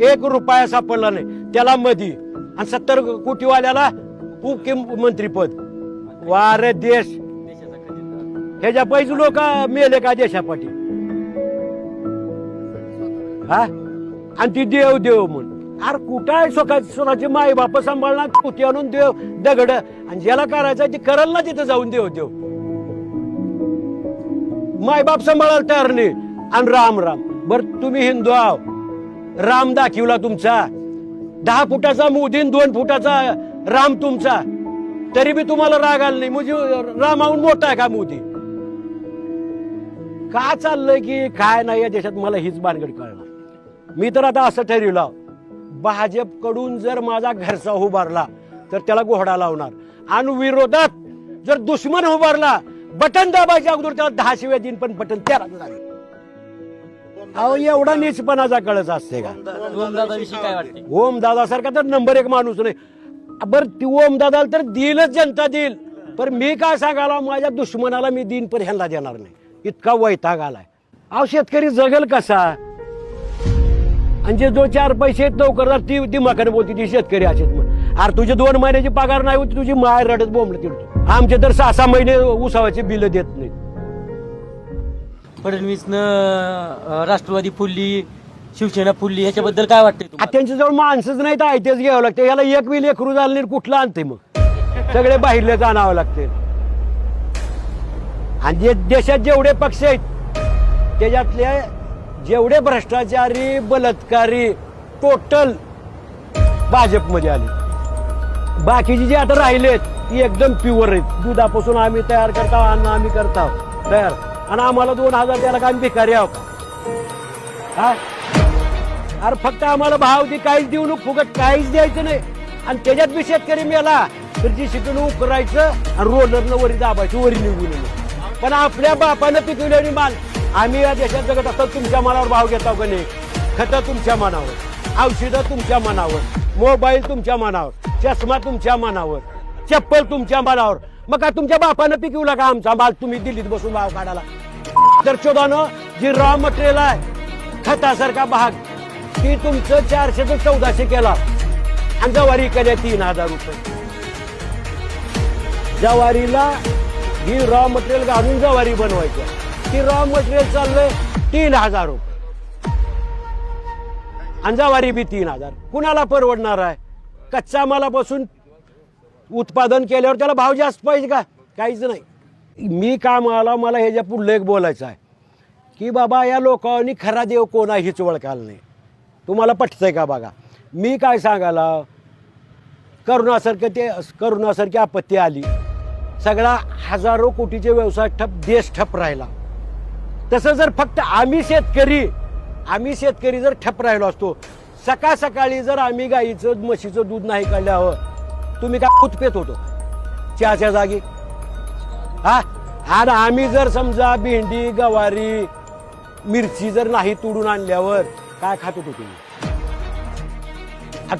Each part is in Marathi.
एक रुपया सापडला नाही. त्याला मधी. आणि सत्तर कोटीवाल्याला उपमुख्यमंत्रीपद वारे देश. ह्याच्या पैसे लोक मेले का देशापाठी? हा? आणि ती देव देव म्हणून अरे कुठं आहे स्वतः स्वतःची माई बाप सांभाळणार? कुठे आणून देव दगड? आणि ज्याला करायचं ते करल ना तिथं जाऊन देव देव. माय बाप सांभाळायला तयार नाही. आणि राम राम. बर तुम्ही हिंदू आहो. राम दाखिवला तुमचा. दहा फुटाचा मुदीन दोन फुटाचा राम तुमचा. तरी बी तुम्हाला राग आला नाही. म्हणजे रामाहून मोठा आहे का मोदी? का चाललंय की काय नाही या देशात मला हीच भानगड कळणार. मी तर आता असं ठरवलं. भाजपकडून जर माझा घरचा उभारला तर त्याला घोडा लावणार. आणि विरोधात जर दुश्मन उभारला बटन दाबायच्या अगोदर त्याला दहा शिव्या देईन पण बटन त्याला लागेल. अहो एवढा नीचपणाचा कळच असते का? ओमदादाविषयी काय वाटते ओम दादा सारखा तर नंबर एक माणूस नाही. बर ती ओम दादाला तर देईलच जनता देईल पण मी काय सांगायला माझ्या दुश्मनाला मी देईन पण ह्यांना देणार नाही. इतका वैताग आलाय. अहो शेतकरी जगल कसा? आणि जे जो चार पैसे आहेत नोकरदार ती दिमाखाने बोलते ती शेतकरी असेच मग अरे तुझे दोन महिन्याची पगार नाही होती तुझी माय रडत बोंबलं आमचे तर सहा सहा महिने उसावाचे बिल देत नाहीत. फडणवीसनं राष्ट्रवादी फुलली शिवसेना फुलली याच्याबद्दल काय वाटतंय त्यांच्या जवळ त्यांच्याजवळ माणसंच नाही तर आयतेच घ्यावं लागते. याला एक बी लेखरू झालं नाही कुठलं आणते मग? सगळे बाहेरले आणावं लागते आणि जे देशात जेवढे पक्ष आहेत त्याच्यातले जेवढे भ्रष्टाचारी बलात्कारी टोटल भाजपमध्ये आले. बाकीचे जे आता राहिलेत ती एकदम प्युअर आहेत. दुधापासून आम्ही तयार करतो अन्न आम्ही करतो तयार. आणि आम्हाला दोन हजार त्याला काय आम्ही भिकारी आहो का? हा? अरे फक्त आम्हाला भाव दे काहीच देऊ नको फुकट काहीच द्यायचं नाही. आणि त्याच्यात बी शेतकरी मेला तर जी शिकून उकरायचं आणि रोलरनं वरी दाबायचं वरी निघून पण आपल्या बापानं पिकवलेली माल आम्ही या देशात जगत असतात तुमच्या मनावर भाव घेतो का नाही? खतं तुमच्या मनावर औषधं तुमच्या मनावर मोबाईल तुमच्या मनावर चष्मा तुमच्या मनावर चप्पल तुमच्या मनावर मग का तुमच्या बापानं पिकवला का आमचा माल? तुम्ही दिल्लीत बसून भाव काढाला तर चोदानं जी रॉ मटेरियल आहे खतासारखा भाग ती तुमचं चारशे ते चौदाशे केला. आणि जवारी केल्या तीन हजार रुपये. जवारीला ही रॉ मटेरियल घालून जवारी बनवायची. ती रॉ मटेरियल चाललंय तीन हजार रुपये. आणि जवारी बी तीन हजार. कुणाला परवडणार आहे? कच्च्या मालापासून उत्पादन केल्यावर त्याला भाव जास्त पाहिजे का? काहीच नाही. मी काम आला मला ह्याच्या पुढलं एक बोलायचं आहे की बाबा या लोकांनी खरा देव कोण आहे हीच ओळखायला नाही. तुम्हाला पटतंय का बघा? मी काय सांगायला? करोनासारखं ते करोनासारखी आपत्ती आली. सगळा हजारो कोटीचे व्यवसाय ठप देश ठप राहिला. तसं जर फक्त आम्ही शेतकरी आम्ही शेतकरी जर ठप राहिलो असतो सकाळ सकाळी जर आम्ही गाईचं म्हशीचं दूध नाही काढल्यावर तुम्ही काय कुतपेत होतो? चहाच्या जागी? हा? आणि आम्ही जर समजा भेंडी गवारी मिरची जर नाही तोडून आणल्यावर काय खात होतो तुम्ही?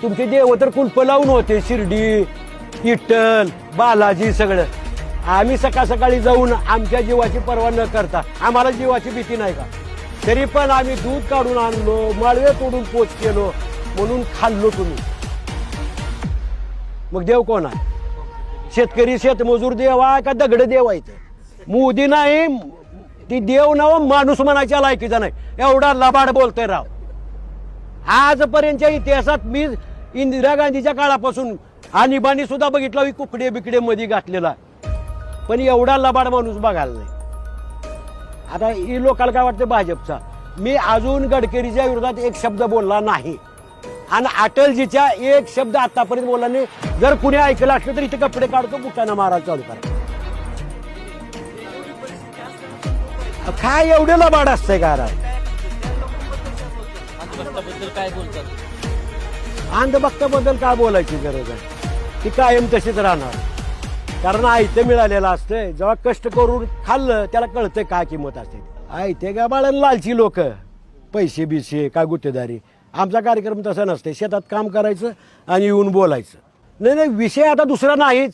तुमचे देव तर कुंप लावून होते शिर्डी इटल बालाजी सगळं. आम्ही सकाळ सकाळी जाऊन आमच्या जीवाची पर्वा न करता आम्हाला जीवाची भीती नाही का? तरी पण आम्ही दूध काढून आणलो माळवे तोडून पोच केलो म्हणून खाल्लो तुम्ही. मग देव कोण आहे? शेतकरी शेतमजूर देवा का दगड ते मोदी नाही ती देव नव माणूस म्हणायच्या लायकीचा नाही. एवढा लबाड बोलतोय राव. आजपर्यंतच्या इतिहासात मी इंदिरा गांधीच्या काळापासून आणीबाणी सुद्धा बघितला कुकडे बिकडे मध्ये घातलेला पण एवढा लबाड माणूस बघायला नाही. आता ही लोकांना काय वाटतं? भाजपचा. मी अजून गडकरीच्या विरोधात एक शब्द बोलला नाही. आणि अटलजीच्या एक शब्द आतापर्यंत बोलला नाही जर कुणी ऐकलं असलं तर इथे कपडे काढतो बुटानं मारायला चालू करा. काय एवढे लबाड असतंय का काय बोलतात? अंधभक्ताबद्दल काय बोलायची गरज आहे? ती कायम तशीच राहणार. कारण आयतं मिळालेलं असतंय. जेव्हा कष्ट करून खाल्लं त्याला कळतंय काय किंमत असते. आयते का बाळाला लालची लोक. पैसे बिसे काय गुत्तेदारी. आमचा कार्यक्रम तसा नसते. शेतात काम करायचं आणि येऊन बोलायचं. नाही नाही विषय आता दुसरा नाहीच.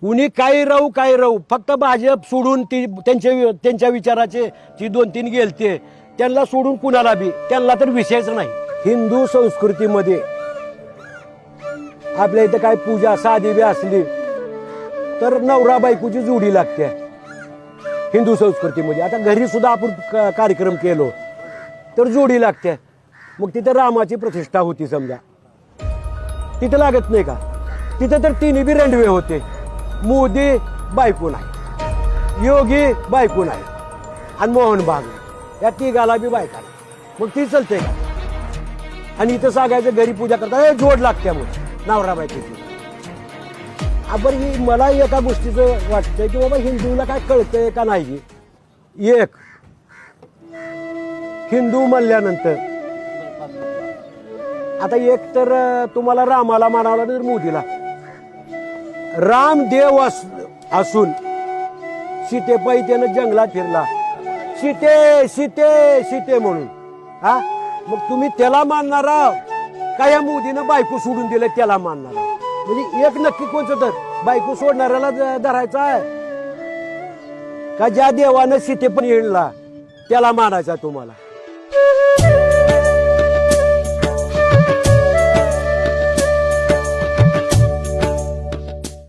कुणी काही राहू काही राहू. फक्त भाजप सोडून ती त्यांच्या वि- त्यांच्या विचाराचे ती दोन तीन गेलते. त्यांना सोडून कुणाला बी त्यांना तर विषयच नाही. हिंदू संस्कृतीमध्ये आपल्या इथं काय पूजा साधी बी असली तर नवरा बायकोची जोडी लागते. हिंदू संस्कृतीमध्ये. आता घरी सुद्धा आपण क- कार्यक्रम केलो तर जोडी लागते. मग तिथं रामाची प्रतिष्ठा होती समजा. तिथं लागत नाही का? तिथं तर तिन्ही बी रेंडवे होते. मोदी बायको नाही. योगी बायको नाही. आणि मोहन बाग या तिघाला बी बायका मग ती चलते का? आणि इथं सांगायचं घरी पूजा करता "ए, जोड लागते मग नवरा बायकोची. आपण ही मला एका गोष्टीचं वाटतंय की बाबा हिंदूला काय कळतंय का नाही? एक हिंदू म्हणल्यानंतर आता एक तर तुम्हाला रामाला मानावं लागेल तर मोदीला. राम देव अस असून सीतेपायी त्यानं जंगलात फिरला. सीते सीते सीते म्हणून. हा? मग तुम्ही त्याला मानणार का या मोदीनं बायको सोडून दिलं त्याला मानणार म्हणजे एक नक्की कोणतं तर? बायको सोडणाऱ्याला धरायचा आहे. का ज्या देवानं सीते पण येणला त्याला मानायचा तुम्हाला?